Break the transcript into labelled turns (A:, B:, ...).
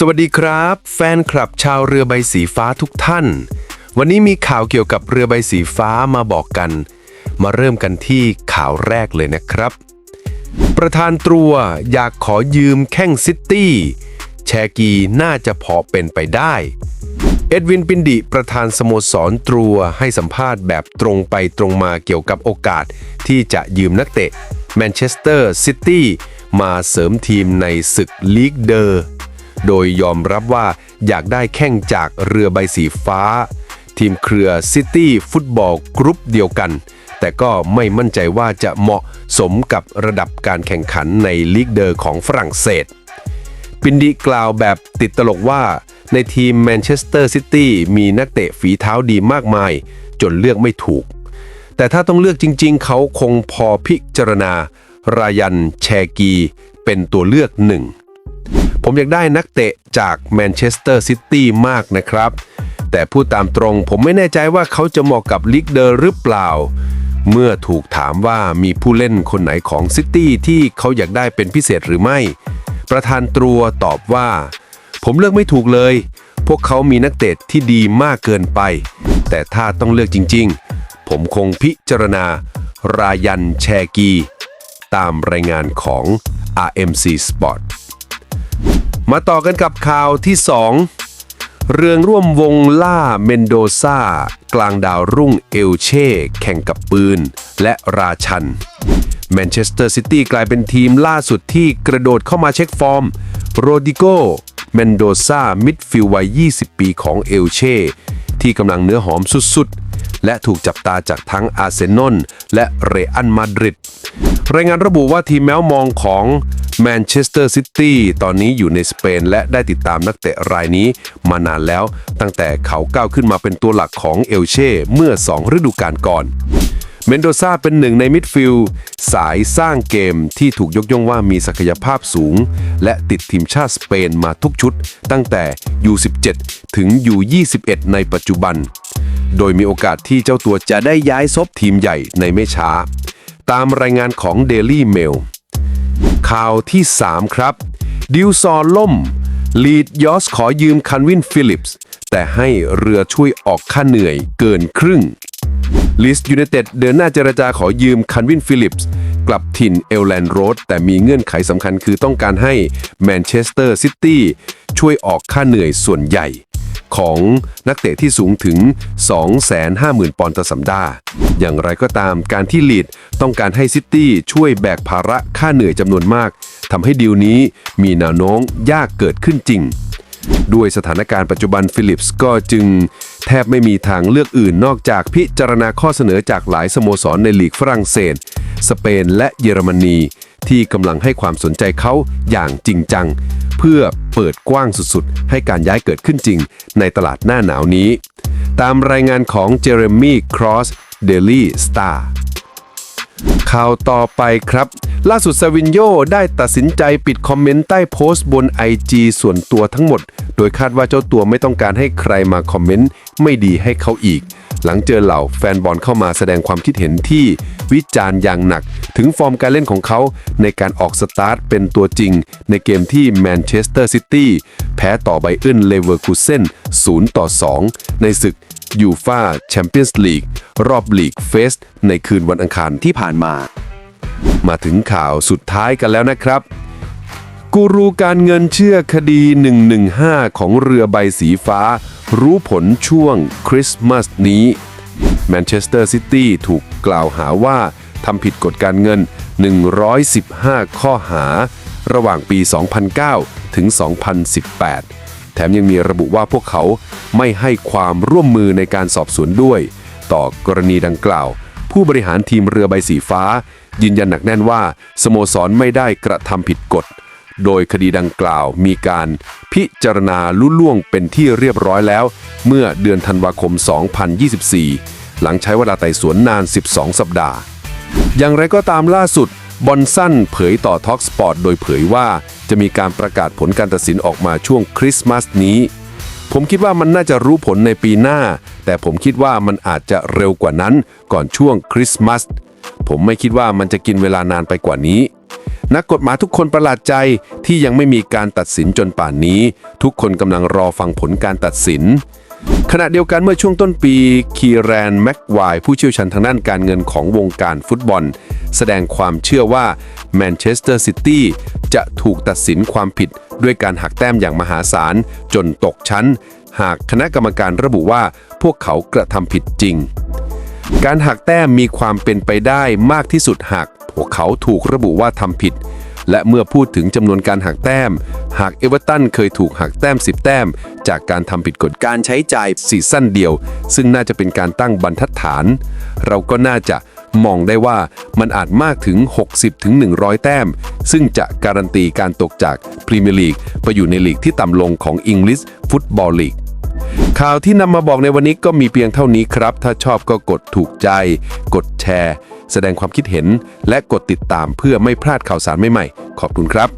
A: สวัสดีครับ แฟนคลับชาวเรือใบสีฟ้าทุกท่าน วันนี้มีข่าวเกี่ยวกับเรือใบสีฟ้ามาบอกกัน มาเริ่มกันที่ข่าวแรกเลยนะครับ ประธานตรัวอยากขอยืมแข้งซิตี้ แชกีน่าจะพอเป็นไปได้ เอ็ดวินปินดิประธานสโมสรตรัวให้สัมภาษณ์แบบตรงไปตรงมาเกี่ยวกับโอกาสที่จะยืมนักเตะแมนเชสเตอร์ซิตี้มาเสริมทีมในศึกลีกเดอร์ โดยยอมรับว่าอยากได้แข้งจากเรือใบสีฟ้า ทีมเครือซิตี้ฟุตบอลกรุ๊ปเดียวกัน แต่ก็ไม่มั่นใจว่าจะเหมาะสมกับระดับการแข่งขันในลีกเดอร์ของฝรั่งเศส ปินดีกล่าวแบบติดตลกว่า ในทีมแมนเชสเตอร์ซิตี้มีนักเตะฝีเท้าดีมากมาย จนเลือกไม่ถูก แต่ถ้าต้องเลือกจริง ๆ เขาคงพอพิจารณา รายันแชกี เป็นตัวเลือกหนึ่ง ผมอยากได้นักเตะจากแมนเชสเตอร์ซิตี้มากนะครับ แต่พูดตามตรงผมไม่แน่ใจว่าเขาจะเหมาะกับลิกเดอร์หรือเปล่า เมื่อถูกถามว่ามีผู้เล่นคนไหนของซิตี้ที่เขาอยากได้เป็นพิเศษหรือไม่ ประธานตรัวตอบว่า ผมเลือกไม่ถูกเลย พวกเขามีนักเตะที่ดีมากเกินไป แต่ถ้าต้องเลือกจริง ๆ ผมคงพิจารณา รายันแชกี ตามรายงานของ RMC Sport มาต่อกันกับข่าวที่ 2 เรืองร่วมวงล่าเมนโดซากลางดาวรุ่งเอลเช่ แข่งกับปืน และราชันแมนเชสเตอร์ซิตี้กลายเป็นทีมล่าสุดที่กระโดดเข้ามาเช็คฟอร์ม โรดิโกเมนโดซามิดฟิลวัย 20 ปีของเอลเช่ ที่กำลังเนื้อหอมสุดๆ และถูกจับตาจากทั้งอาร์เซนอลและเรอัลมาดริดรายงานระบุว่าทีมแมวมองของแมนเชสเตอร์ซิตี้ตอนนี้อยู่ในสเปน และได้ติดตามนักเตะรายนี้มานานแล้ว ตั้งแต่เขาก้าวขึ้นมาเป็นตัวหลักของเอลเช่เมื่อ 2 ฤดูกาลก่อนเมนโดซาเป็นหนึ่งในมิดฟิลด์สายสร้างเกมที่ถูกยกย่องว่ามีศักยภาพสูง และติดทีมชาติสเปนมาทุกชุด ตั้งแต่ U17 ถึง U21 ในปัจจุบัน โดยมีโอกาสที่เจ้าตัวจะได้ย้ายซบทีมใหญ่ในไม่ช้า ตามรายงานของ Daily Mail ข่าวที่ 3 ครับ ดิวซอรล่ม ลีดยอสขอยืมคันวินฟิลิปส์แต่ให้เรือช่วยออกค่าเหนื่อยเกินครึ่งลิสยูไนเต็ดเดินหน้าเจรจาขอยืมคันวินฟิลิปส์กลับถิ่นเอลแลนด์โรดแต่มีเงื่อนไขสำคัญคือต้องการให้แมนเชสเตอร์ซิตี้ช่วยออกค่าเหนื่อยส่วนใหญ่ ของนักเตะที่สูงถึง 250,000 ปอนด์ต่อสัปดาห์ อย่างไรก็ตามการที่ลีดต้องการให้ซิตี้ช่วยแบกภาระค่าเหนื่อยจำนวนมากทำให้ดีลนี้มีแนวโน้มยากเกิดขึ้นจริง ด้วยสถานการณ์ปัจจุบันฟิลิปส์ก็จึง แทบไม่มีทางเลือกอื่นนอกจากพิจารณาข้อเสนอจากหลายสโมสรในลีกฝรั่งเศส สเปนและเยอรมนีที่กำลังให้ความสนใจเขาอย่างจริงจัง เพื่อเปิดกว้างสุดๆ ให้การย้ายเกิดขึ้นจริงในตลาดหน้าหนาวนี้ ตามรายงานของเจเรมีครอสเดลี่สตาร์ข่าวต่อไปครับ ล่าสุดซาวินโยได้ตัดสินใจปิดคอมเมนต์ใต้โพสต์บน IG ส่วนตัวทั้งหมด โดยคาดว่าเจ้าตัวไม่ต้องการให้ใครมาคอมเมนต์ไม่ดีให้เขาอีก หลังเจอเหล่าแฟนบอลเข้ามาแสดงความคิดเห็นที่ วิจารณ์อย่างหนัก ถึงฟอร์มการเล่นของเขาในการออกสตาร์ทเป็นตัวจริง ในเกมที่แมนเชสเตอร์ซิตี้แพ้ต่อไบเอิร์นเลเวอร์คูเซน0ต่อ 2 ในศึกยูฟาแชมเปี้ยนส์ลีกรอบลีกเฟสในคืนวันอังคารที่ผ่านมา มาถึงข่าวสุดท้ายกันแล้วนะครับกูรูการเงินเชื่อคดี 115 ของเรือใบสีฟ้า รู้ผลช่วงคริสต์มาสนี้ แมนเชสเตอร์ซิตี้ถูกกล่าวหาว่าทำผิดกฎการเงิน 115 ข้อหา ระหว่างปี 2009 ถึง 2018 แถมยังมีระบุว่าพวกเขาไม่ให้ความร่วมมือในการสอบสวนด้วย ต่อกรณีดังกล่าว ผู้บริหารทีมเรือใบสีฟ้า ยืนยันหนักแน่นว่า สโมสรไม่ได้กระทำผิดกฎ โดยคดีดังกล่าวมีการพิจารณาลุล่วงเป็นที่เรียบร้อยแล้ว เมื่อเดือนธันวาคม 2024 หลังใช้เวลาไต่สวนนาน 12 สัปดาห์ อย่างไรก็ตามล่าสุด บอนสั้นเผยต่อท a l k สปอร์ตโดยเผยว่าจะมีการประกาศผลการตัดสินออกมาช่วงคริสต์มาสนี้ ผมคิดว่ามันน่าจะรู้ผลในปีหน้า แต่ผมคิดว่ามันอาจจะเร็วกว่านั้นก่อนช่วงคริสต์มาสผมไม่คิดว่ามันจะกินเวลานานไปกว่านี้ นักกฎหมายทุกคนประหลาดใจที่ยังไม่มีการตัดสินจนป่านนี้ ทุกคนกำลังรอฟังผลการตัดสิน ขณะเดียวกันเมื่อช่วงต้นปีคีแรนแม็กไวผู้เชี่ยวชาญทางด้านการเงินของวงการฟุตบอล แสดงความเชื่อว่าแมนเชสเตอร์ซิตี้จะถูกตัดสินความผิดด้วยการหักแต้มอย่างมหาศาล จนตกชั้น หากคณะกรรมการระบุว่าพวกเขากระทำผิดจริง การหักแต้มมีความเป็นไปได้มากที่สุดหากพวกเขาถูกระบุว่าทำผิด และเมื่อพูดถึงจำนวนการหักแต้ม หากเอเวอร์ตันเคยถูกหักแต้ม 10 แต้ม จากการทำผิดกฎการใช้จ่ายซีซั่นเดียว ซึ่งน่าจะเป็นการตั้งบรรทัดฐาน เราก็น่าจะมองได้ว่ามันอาจมากถึง 60ถึง100 แต้ม ซึ่งจะการันตีการตกจากพรีเมียร์ลีกไปอยู่ในลีกที่ต่ำลงของ English Football League ข่าวที่นำมาบอกในวันนี้ก็มีเพียงเท่านี้ครับ ถ้าชอบก็กดถูกใจ กดแชร์ แสดงความคิดเห็น และกดติดตามเพื่อไม่พลาดข่าวสารใหม่ๆ ขอบคุณครับ